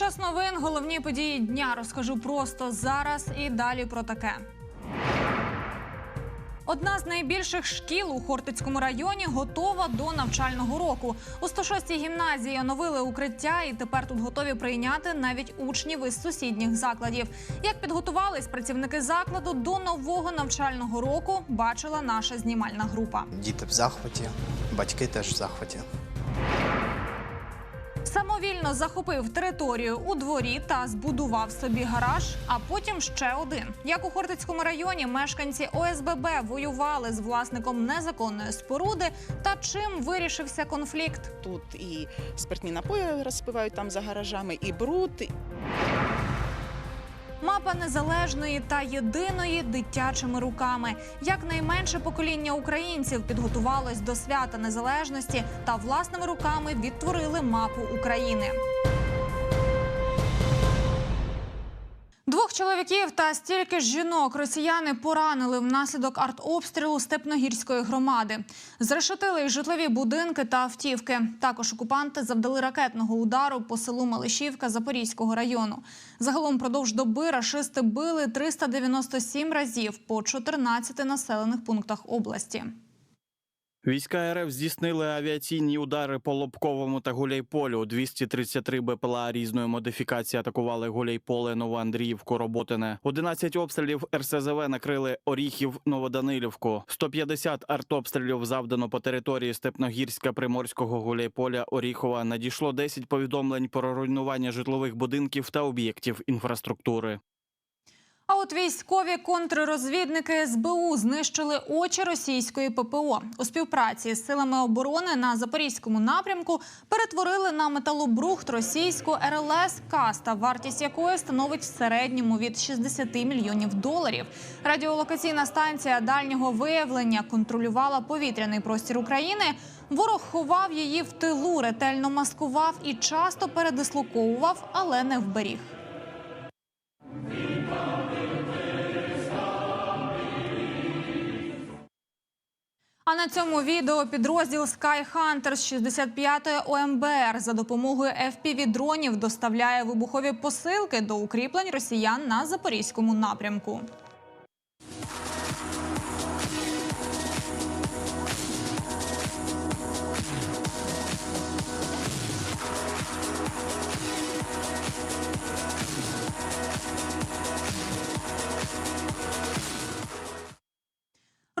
час новин головні події дня розкажу просто зараз і далі про таке. Одна з найбільших шкіл у Хортицькому районі готова до навчального року. У 106-й гімназії оновили укриття, і тепер тут готові прийняти навіть учнів із сусідніх закладів. Як підготувались працівники закладу до нового навчального року, бачила наша знімальна група. Діти в захваті, батьки теж в захваті. Самовільно захопив територію у дворі та збудував собі гараж, а потім ще один. Як у Хортицькому районі мешканці ОСББ воювали з власником незаконної споруди, та чим вирішився конфлікт. Тут і спиртні напої розпивають там за гаражами, і бруд. Мапа незалежної та єдиної дитячими руками. Якнайменше покоління українців підготувалось до свята незалежності та власними руками відтворили мапу України. Двох чоловіків та стільки ж жінок росіяни поранили внаслідок артобстрілу Степногірської громади. Зрешетили й житлові будинки та автівки. Також окупанти завдали ракетного удару по селу Малишівка Запорізького району. Загалом продовж доби рашисти били 397 разів по 14 населених пунктах області. Війська РФ здійснили авіаційні удари по Лобковому та Гуляйполю. 233 БПЛА різної модифікації атакували Гуляйполе, Новоандріївку, Роботине. 11 обстрілів РСЗВ накрили Оріхів, Новоданилівку. 150 артобстрілів завдано по території Степногірська, Приморського, Гуляйполя, Оріхова. Надійшло 10 повідомлень про руйнування житлових будинків та об'єктів інфраструктури. А от військові контррозвідники СБУ знищили очі російської ППО у співпраці з силами оборони на запорізькому напрямку. Перетворили на металобрухт російську РЛС Каста, вартість якої становить в середньому від 60 мільйонів доларів. Радіолокаційна станція дальнього виявлення контролювала повітряний простір України. Ворог ховав її в тилу, ретельно маскував і часто передислоковував, але не вберіг. А на цьому відео підрозділ Sky Hunter з 65-ї ОМБР за допомогою FPV-дронів доставляє вибухові посилки до укріплень росіян на запорізькому напрямку.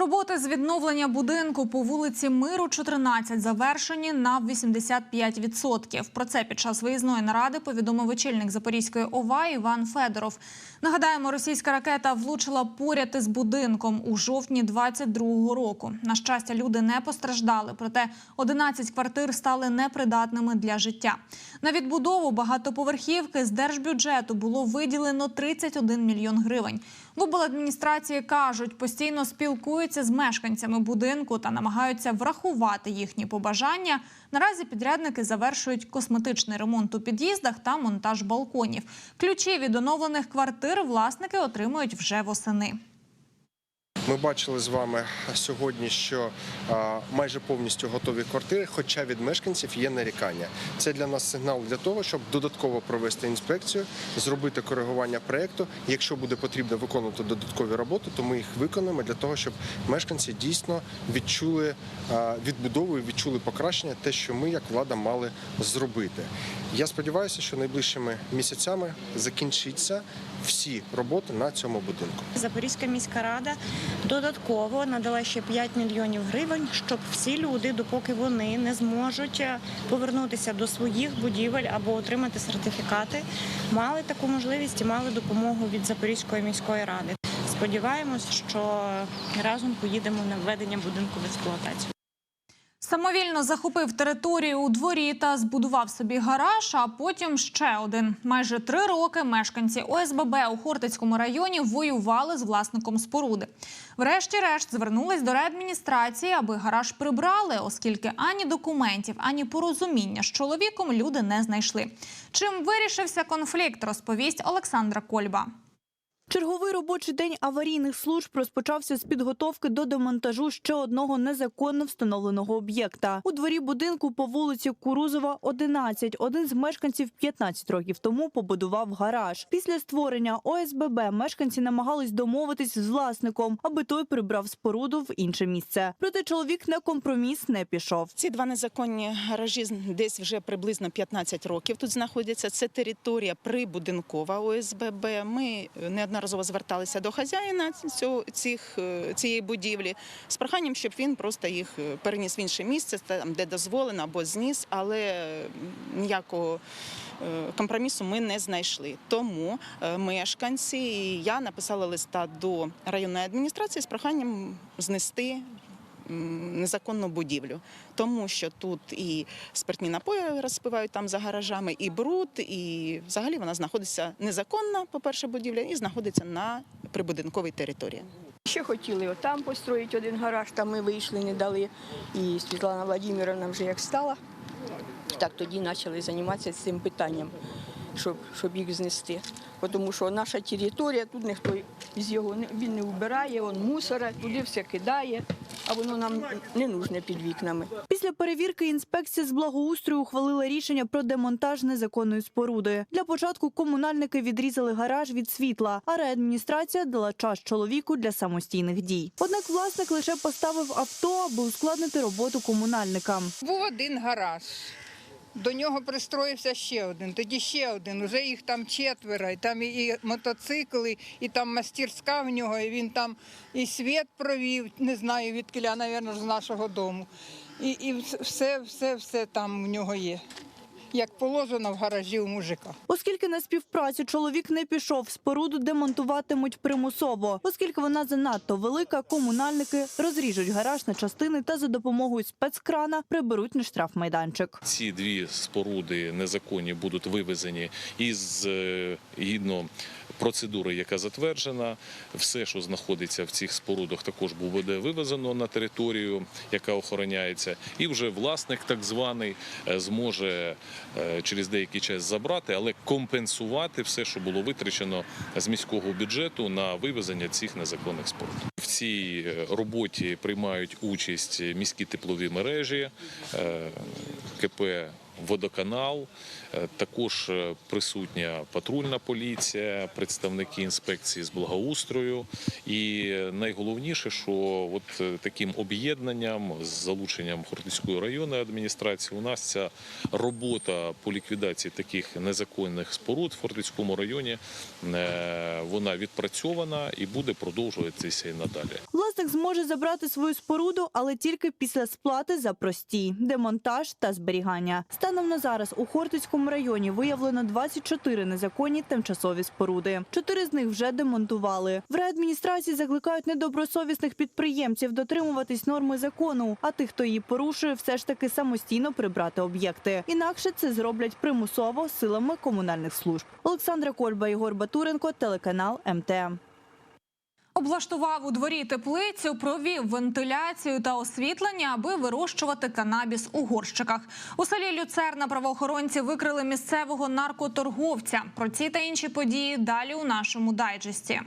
Роботи з відновлення будинку по вулиці Миру 14 завершені на 85%. Про це під час виїзної наради повідомив очільник Запорізької ОВА Іван Федоров. Нагадаємо, російська ракета влучила поряд із будинком у жовтні 22-го року. На щастя, люди не постраждали, проте 11 квартир стали непридатними для життя. На відбудову багатоповерхівки з держбюджету було виділено 31 мільйон гривень. В обладміністрації кажуть, постійно спілкуються з мешканцями будинку та намагаються врахувати їхні побажання. Наразі підрядники завершують косметичний ремонт у під'їздах та монтаж балконів. Ключі від оновлених квартир власники отримують вже восени. Ми бачили з вами сьогодні, що майже повністю готові квартири, хоча від мешканців є нарікання. Це для нас сигнал для того, щоб додатково провести інспекцію, зробити коригування проєкту. Якщо буде потрібно виконувати додаткові роботи, то ми їх виконуємо для того, щоб мешканці дійсно відчули відбудову і відчули покращення, те, що ми як влада мали зробити. Я сподіваюся, що найближчими місяцями закінчиться всі роботи на цьому будинку. Запорізька міська рада додатково надала ще 5 мільйонів гривень, щоб всі люди, допоки вони не зможуть е, повернутися до своїх будівель або отримати сертифікати, мали таку можливість і мали допомогу від Запорізької міської ради. Сподіваємось, що разом поїдемо на введення будинку в експлуатацію. Самовільно захопив територію у дворі та збудував собі гараж, а потім ще один. Майже три роки мешканці ОСББ у Хортицькому районі воювали з власником споруди. Врешті-решт звернулись до реадміністрації, аби гараж прибрали, оскільки ані документів, ані порозуміння з чоловіком люди не знайшли. Чим вирішився конфлікт, розповість Олександра Кольба. Черговий робочий день аварійних служб розпочався з підготовки до демонтажу ще одного незаконно встановленого об'єкта. У дворі будинку по вулиці Курузова, 11, один з мешканців 15 років тому побудував гараж. Після створення ОСББ мешканці намагались домовитись з власником, аби той прибрав споруду в інше місце. Проте чоловік на компроміс не пішов. Ці два незаконні гаражі десь вже приблизно 15 років тут знаходяться. Це територія прибудинкова ОСББ. Ми неодноразово зверталися до хазяїна цих, е, цієї будівлі з проханням, щоб він просто їх е, переніс в інше місце, там, де дозволено, або зніс, але ніякого е, компромісу ми не знайшли. Тому мешканці і я написала листа до районної адміністрації з проханням знести незаконну будівлю, тому що тут і спиртні напої розпивають там за гаражами, і бруд, і взагалі вона знаходиться незаконно, по-перше, будівля, і знаходиться на прибудинковій території. Ще хотіли отам построїти один гараж, там ми вийшли, не дали. І Світлана Владимировна вже як стала, так тоді почали займатися цим питанням, щоб, щоб їх знести. Тому що наша територія, тут ніхто з його не, він не вбирає, він мусора, туди все кидає, а воно нам не нужне під вікнами. Після перевірки інспекція з благоустрою ухвалила рішення про демонтаж незаконної споруди. Для початку комунальники відрізали гараж від світла, а реадміністрація дала час чоловіку для самостійних дій. Однак власник лише поставив авто, аби ускладнити роботу комунальникам. Був один гараж. До нього пристроївся ще один, тоді ще один. Уже їх там четверо, і там і- і мотоцикли, і там мастерська в нього, і він там і світ провів, не знаю, від кіля, мабуть, з нашого дому. І, і все, все, все там в нього є. Як положено в гаражі у мужика. Оскільки на співпрацю чоловік не пішов, споруду демонтуватимуть примусово. Оскільки вона занадто велика, комунальники розріжуть гараж на частини та за допомогою спецкрана приберуть на штрафмайданчик. Ці дві споруди незаконні будуть вивезені із е, гідно процедури, яка затверджена. Все, що знаходиться в цих спорудах, також буде вивезено на територію, яка охороняється, і вже власник, так званий, е, зможе е, через деякий час забрати, але компенсувати все, що було витрачено з міського бюджету на вивезення цих незаконних споруд. В цій е, роботі приймають участь міські теплові мережі, КП Водоканал, також е, присутня патрульна поліція, представники інспекції з благоустрою. І е, найголовніше, що от е, таким об'єднанням з залученням Хортицької районної адміністрації у нас ця робота по ліквідації таких незаконних споруд в Хортицькому районі е, вона відпрацьована і буде продовжуватися і надалі. Власник зможе забрати свою споруду, але тільки після сплати за простій демонтаж та зберігання. Станом на зараз у Хортицькому районі виявлено 24 незаконні тимчасові споруди. Чотири з них вже демонтували. В реадміністрації закликають недобросовісних підприємців дотримуватись норми закону, а тих, хто її порушує, все ж таки самостійно прибрати об'єкти. Інакше це зроблять примусово силами комунальних служб. Олександра Кольба, Ігор Батуренко, телеканал МТМ. Облаштував у дворі теплицю, провів вентиляцію та освітлення, аби вирощувати канабіс у горщиках. У селі Люцерна правоохоронці викрили місцевого наркоторговця. Про ці та інші події далі у нашому дайджесті.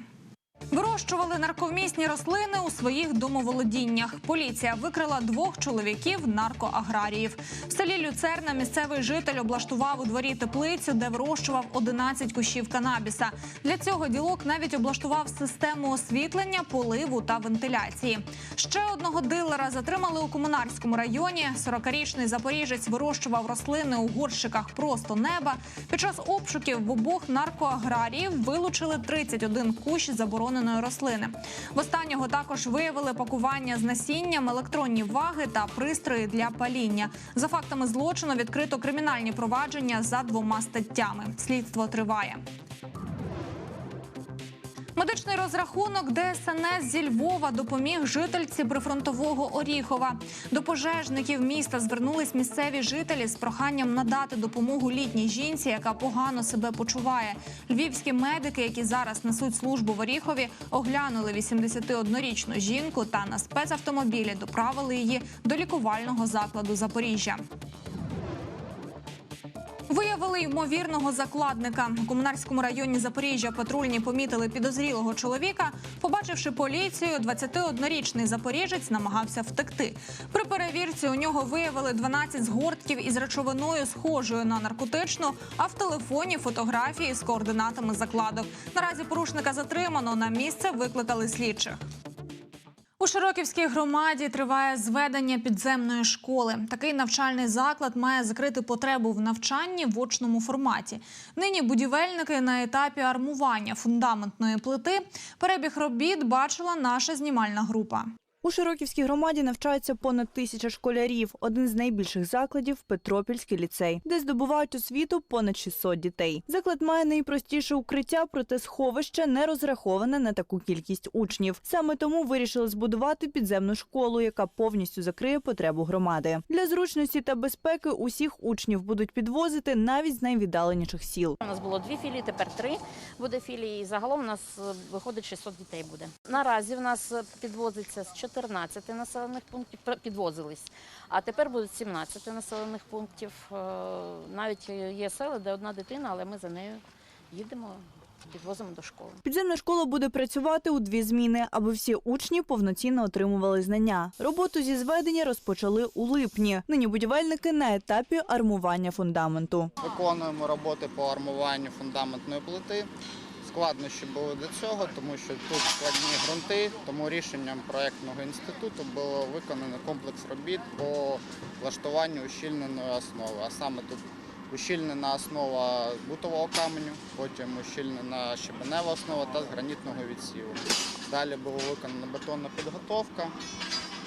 Вирощували нарковмісні рослини у своїх домоволодіннях. Поліція викрила двох чоловіків наркоаграріїв. В селі Люцерна місцевий житель облаштував у дворі теплицю, де вирощував 11 кущів канабіса. Для цього ділок навіть облаштував систему освітлення, поливу та вентиляції. Ще одного дилера затримали у комунарському районі. 40-річний запоріжець вирощував рослини у горщиках просто неба. Під час обшуків в обох наркоаграріїв вилучили 31 кущ забороненої рослини. В останнього також виявили пакування з насінням, електронні ваги та пристрої для паління. За фактами злочину відкрито кримінальні провадження за двома статтями. Слідство триває. Медичний розрахунок ДСНС зі Львова допоміг жительці прифронтового Оріхова. До пожежників міста звернулись місцеві жителі з проханням надати допомогу літній жінці, яка погано себе почуває. Львівські медики, які зараз несуть службу в Оріхові, оглянули 81-річну жінку та на спецавтомобілі доправили її до лікувального закладу Запоріжжя. Виявили ймовірного закладника. У комунарському районі Запоріжжя патрульні помітили підозрілого чоловіка. Побачивши поліцію, 21-річний запоріжець намагався втекти. При перевірці у нього виявили 12 згортків із речовиною, схожою на наркотичну, а в телефоні фотографії з координатами закладок. Наразі порушника затримано. На місце викликали слідчих. У Широківській громаді триває зведення підземної школи. Такий навчальний заклад має закрити потребу в навчанні в очному форматі. Нині будівельники на етапі армування фундаментної плити. Перебіг робіт бачила наша знімальна група. У Широківській громаді навчаються понад тисяча школярів. Один з найбільших закладів Петропільський ліцей, де здобувають освіту понад 600 дітей. Заклад має найпростіше укриття, проте сховище не розраховане на таку кількість учнів. Саме тому вирішили збудувати підземну школу, яка повністю закриє потребу громади. Для зручності та безпеки усіх учнів будуть підвозити навіть з найвіддаленіших сіл. У нас було дві філії, тепер три буде філії. І загалом у нас е, виходить 600 дітей буде. Наразі в нас підвозиться з 14 населених пунктів, підвозились, а тепер будуть 17 населених пунктів. Е, Навіть є села, де одна дитина, але ми за нею їдемо, підвозимо до школи. Підземна школа буде працювати у дві зміни, аби всі учні повноцінно отримували знання. Роботу зі зведення розпочали у липні. Нині будівельники на етапі армування фундаменту. Виконуємо роботи по армуванню фундаментної плити. Складнощі були до цього, тому що тут складні ґрунти, тому рішенням проєктного інституту було виконано комплекс робіт по влаштуванню ущільненої основи. А саме тут ущільнена основа бутового каменю, потім ущільнена щебенева основа та з гранітного відсіву. Далі була виконана бетонна підготовка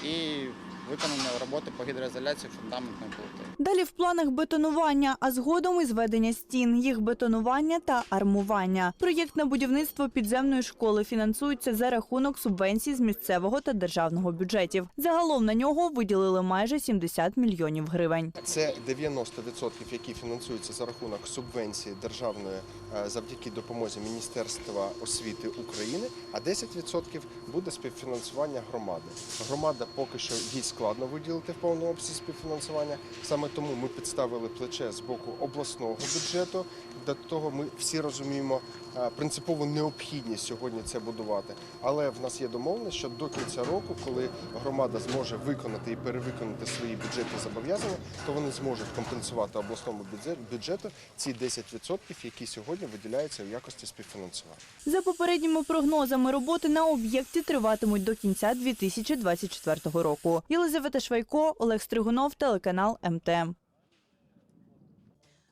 і виконані роботи по гідроізоляції фундаментної плити. Далі в планах бетонування, а згодом і зведення стін, їх бетонування та армування. Проєктне будівництво підземної школи фінансується за рахунок субвенцій з місцевого та державного бюджетів. Загалом на нього виділили майже 70 мільйонів гривень. Це 90%, які фінансуються за рахунок субвенції державної е, завдяки допомозі Міністерства освіти України, а 10% буде співфінансування громади. Громада поки що їй складно виділити в повному обсязі співфінансування. Саме тому ми підставили плече з боку обласного бюджету. До того ми всі розуміємо е, принципову необхідність сьогодні це будувати. Але в нас є домовленість, що до кінця року, коли громада зможе виконати і перевиконати свої бюджетні зобов'язання, то вони зможуть компенсувати обласному бюджету ці 10%, які сьогодні виділяються у якості співфінансування. За попередніми прогнозами, роботи на об'єкті триватимуть до кінця 2024 року. Єлизавета Швайко, Олег Стригунов, телеканал МТМ.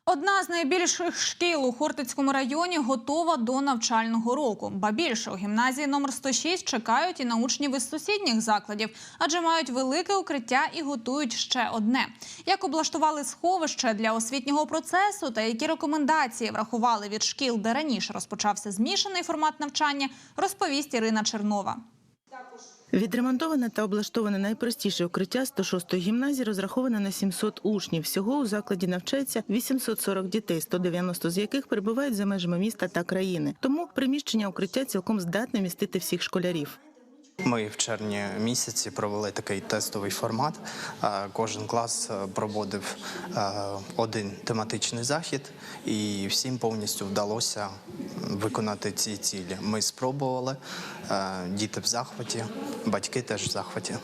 Одна з найбільших шкіл у Хортицькому районі готова до навчального року. Ба більше у гімназії номер 106 чекають і на учнів із сусідніх закладів, адже мають велике укриття і готують ще одне. Як облаштували сховище для освітнього процесу та які рекомендації врахували від шкіл, де раніше розпочався змішаний формат навчання, розповість Ірина Чернова. Відремонтоване та облаштоване найпростіше укриття 106-ї гімназії розраховане на 700 учнів. Всього у закладі навчається 840 дітей, 190 з яких перебувають за межами міста та країни. Тому приміщення укриття цілком здатне містити всіх школярів. Ми в червні місяці провели такий тестовий формат. Е, Кожен клас е, проводив е, один тематичний захід, і всім повністю вдалося виконати ці цілі. Ми спробували, діти в захваті, батьки теж в захваті.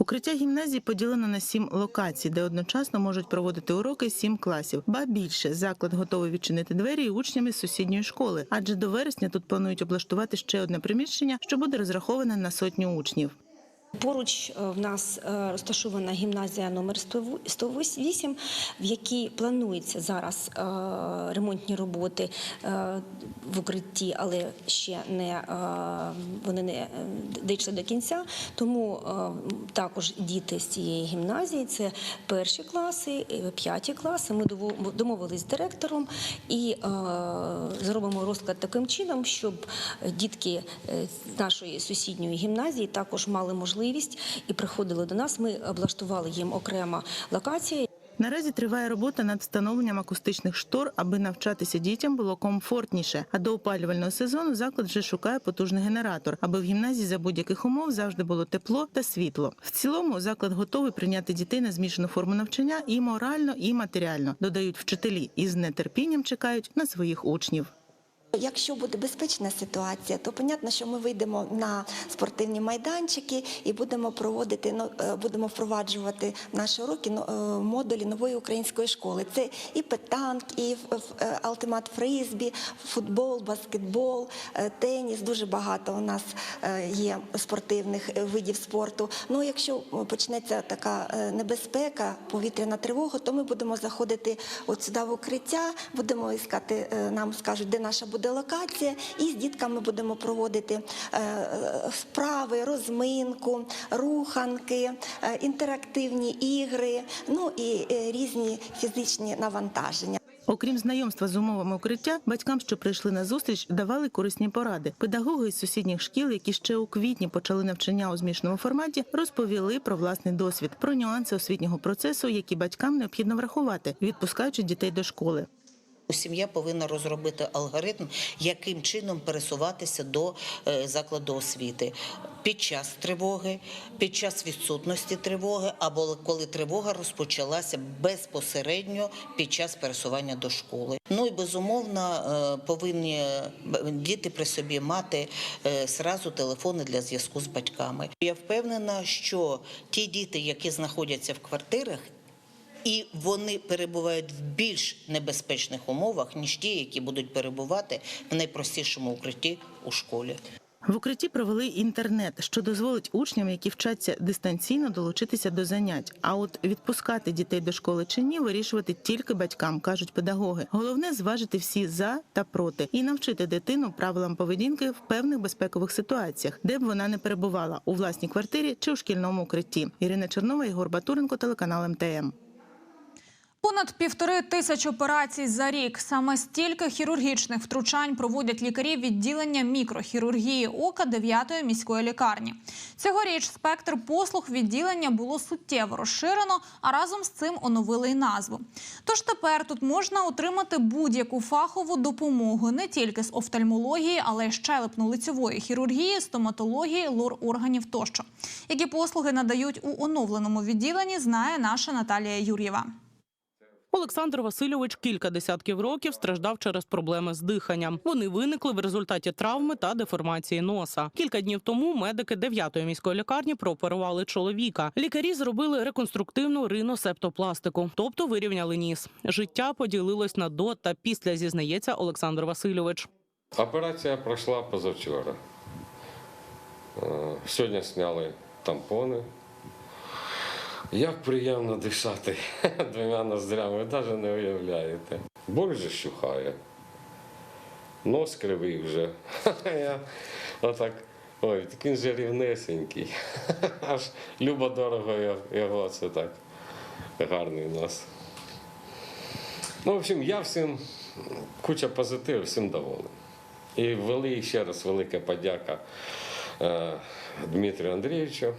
Укриття гімназії поділено на сім локацій, де одночасно можуть проводити уроки сім класів. Ба більше заклад готовий відчинити двері і учнями з сусідньої школи, адже до вересня тут планують облаштувати ще одне приміщення, що буде розраховане на сотню учнів. Поруч е, в нас е, розташована гімназія номер 108, в якій плануються зараз е, ремонтні роботи в укритті, але ще не вони не дійшли до кінця. Тому також діти з цієї гімназії це перші класи, п'яті класи. Ми домовились з директором і зробимо розклад таким чином, щоб дітки нашої сусідньої гімназії також мали можливість і приходили до нас. Ми облаштували їм окрема локація. Наразі триває робота над встановленням акустичних штор, аби навчатися дітям було комфортніше. А до опалювального сезону заклад вже шукає потужний генератор, аби в гімназії за будь-яких умов завжди було тепло та світло. В цілому заклад готовий прийняти дітей на змішану форму навчання і морально, і матеріально, додають вчителі, і з нетерпінням чекають на своїх учнів. Якщо буде безпечна ситуація, то понятно, що ми вийдемо на спортивні майданчики і будемо проводити ну, е, будемо впроваджувати в наші уроки ну, е, модулі нової української школи. Це і петанк, і е, алтимат фризбі, футбол, баскетбол, теніс. Дуже багато у нас є спортивних видів спорту. Ну, якщо почнеться така небезпека, повітряна тривога, то ми будемо заходити от сюди в укриття, будемо іскати, нам скажуть, де наша буде локація, і з дітками будемо проводити е, е, вправи, розминку, руханки, е, інтерактивні ігри, ну і різні фізичні навантаження. Окрім знайомства з умовами укриття, батькам, що прийшли на зустріч, давали корисні поради. Педагоги із сусідніх шкіл, які ще у квітні почали навчання у змішаному форматі, розповіли про власний досвід, про нюанси освітнього процесу, які батькам необхідно врахувати, відпускаючи дітей до школи. Сім'я повинна розробити алгоритм, яким чином пересуватися до е, закладу освіти під час тривоги, під час відсутності тривоги, або коли тривога розпочалася безпосередньо під час пересування до школи. Ну і безумовно е, повинні діти при собі мати е, зразу телефони для зв'язку з батьками. Я впевнена, що ті діти, які знаходяться в квартирах, і вони перебувають в більш небезпечних умовах, ніж ті, які будуть перебувати в найпростішому укритті у школі. В укритті провели інтернет, що дозволить учням, які вчаться дистанційно, долучитися до занять. А от відпускати дітей до школи чи ні, вирішувати тільки батькам, кажуть педагоги. Головне зважити всі за та проти і навчити дитину правилам поведінки в певних безпекових ситуаціях, де б вона не перебувала у власній квартирі чи у шкільному укритті. Ірина Чернова, Ігор Батуренко, телеканал МТМ. Понад півтори тисяч операцій за рік. Саме стільки хірургічних втручань проводять лікарі відділення мікрохірургії ока 9-ї міської лікарні. Цьогоріч спектр послуг відділення було суттєво розширено, а разом з цим оновили й назву. Тож тепер тут можна отримати будь-яку фахову допомогу не тільки з офтальмології, але й щелепно-лицьової хірургії, стоматології, лор органів тощо. Які послуги надають у оновленому відділенні, знає наша Наталія Юр'єва. Олександр Васильович кілька десятків років страждав через проблеми з диханням. Вони виникли в результаті травми та деформації носа. Кілька днів тому медики 9-ї міської лікарні прооперували чоловіка. Лікарі зробили реконструктивну риносептопластику, тобто вирівняли ніс. Життя поділилось на до та після, зізнається Олександр Васильович. Операція пройшла позавчора. Е, Сьогодні зняли тампони. Як приємно дишати двома ноздрями, ви навіть не уявляєте. Боль же. Нос кривий вже. Я отак. Ой, так він же рівнесенький. Аж любо дорого його це так. Гарний нос. Ну, в общем, я всім куча позитиву, всім доволен. І вели ще раз велика подяка е, Дмитрію Андрійовичу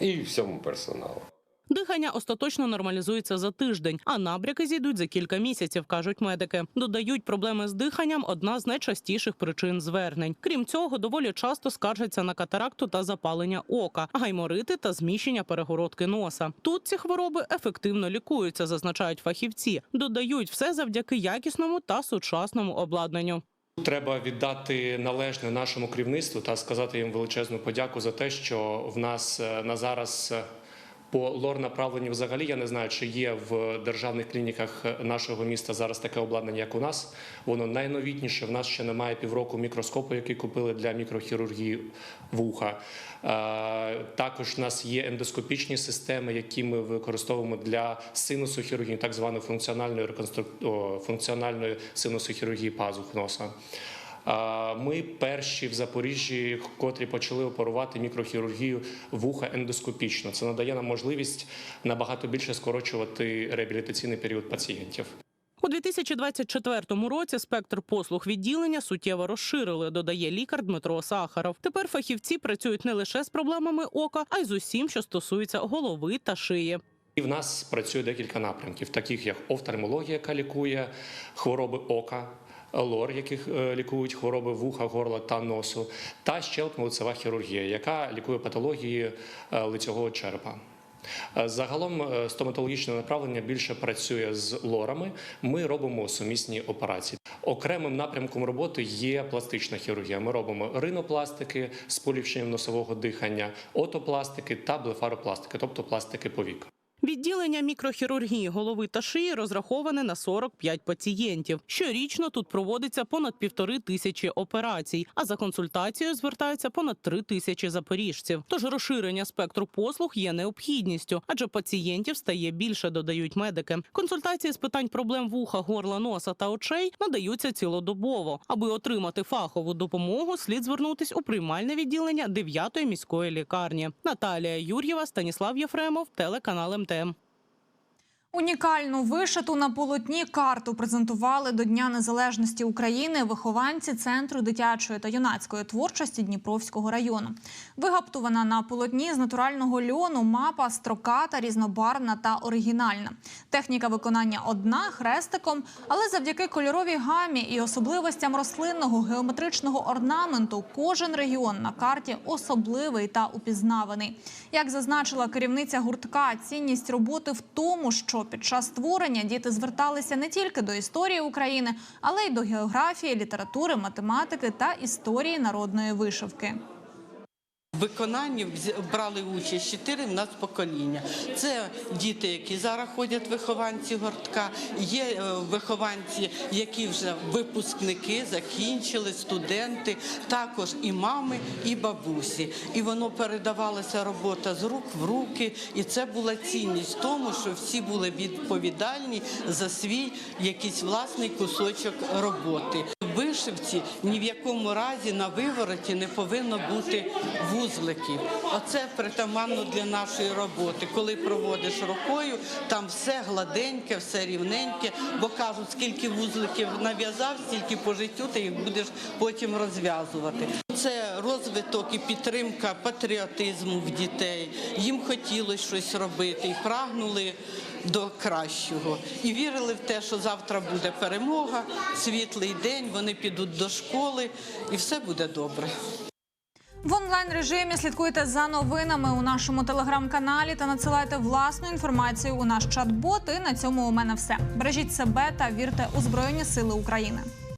і всьому персоналу. Дихання остаточно нормалізується за тиждень, а набряки зійдуть за кілька місяців, кажуть медики. Додають, проблеми з диханням одна з найчастіших причин звернень. Крім цього, доволі часто скаржаться на катаракту та запалення ока, гайморити та зміщення перегородки носа. Тут ці хвороби ефективно лікуються, зазначають фахівці. Додають все завдяки якісному та сучасному обладнанню. Треба віддати належне нашому керівництву та сказати їм величезну подяку за те, що в нас е, на зараз е, по лор-направленню взагалі я не знаю, чи є в державних клініках нашого міста зараз таке обладнання, як у нас. Воно найновітніше. В нас ще немає півроку мікроскопу, який купили для мікрохірургії вуха. Е, Також в нас є ендоскопічні системи, які ми використовуємо для синусохірургії, так званої функціональної реконструк... функціональної синусохірургії пазух носа. Ми перші в Запоріжжі, котрі почали оперувати мікрохірургію вуха ендоскопічно. Це надає нам можливість набагато більше скорочувати реабілітаційний період пацієнтів. У 2024 році спектр послуг відділення суттєво розширили, додає лікар Дмитро Сахаров. Тепер фахівці працюють не лише з проблемами ока, а й з усім, що стосується голови та шиї. І в нас працює декілька напрямків, таких як офтальмологія, яка лікує хвороби ока. Лор, яких е, лікують хвороби вуха, горла та носу, та щелепно-лицева хірургія, яка лікує патології е, лицевого черепа. Е, Загалом стоматологічне направлення більше працює з лорами. Ми робимо сумісні операції. Окремим напрямком роботи є пластична хірургія. Ми робимо ринопластики з поліпшенням носового дихання, отопластики та блефаропластики, тобто пластики повік. Відділення мікрохірургії голови та шиї розраховане на 45 пацієнтів. Щорічно тут проводиться понад півтори тисячі операцій, а за консультацією звертаються понад три тисячі запоріжців. Тож розширення спектру послуг є необхідністю, адже пацієнтів стає більше, додають медики. Консультації з питань проблем вуха, горла, носа та очей надаються цілодобово. Аби отримати фахову допомогу, слід звернутись у приймальне відділення 9-ї міської лікарні. Наталія Юр'єва, Станіслав Єфремов, телеканал МТМ. Унікальну вишиту на полотні карту презентували до Дня Незалежності України вихованці Центру дитячої та юнацької творчості Дніпровського району. Вигаптувана на полотні з натурального льону мапа строката, різнобарвна та оригінальна. Техніка виконання одна хрестиком, але завдяки кольоровій гамі і особливостям рослинного геометричного орнаменту кожен регіон на карті особливий та упізнаваний. Як зазначила керівниця гуртка, цінність роботи в тому, що під час створення діти зверталися не тільки до історії України, але й до географії, літератури, математики та історії народної вишивки. Виконанні брали участь чотири в нас покоління. Це діти, які зараз ходять вихованці гуртка. Є е, вихованці, які вже випускники, закінчили, студенти, також і мами, і бабусі. І воно передавалася робота з рук в руки. І це була цінність в тому, що всі були відповідальні за свій якийсь власний кусочок роботи. Вишивці ні в якому разі на вивороті не повинно бути вузликів. Оце притаманно для нашої роботи. Коли проводиш рукою, там все гладеньке, все рівненьке, бо кажуть, скільки вузликів нав'язав, стільки по життю ти їх будеш потім розв'язувати. Це розвиток і підтримка патріотизму в дітей. Їм хотілося щось робити і прагнули до кращого. І вірили в те, що завтра буде перемога, світлий день, вони підуть до школи і все буде добре. В онлайн режимі слідкуйте за новинами у нашому телеграм-каналі та надсилайте власну інформацію у наш чат-бот. І на цьому у мене все. Бережіть себе та вірте у Збройні Сили України.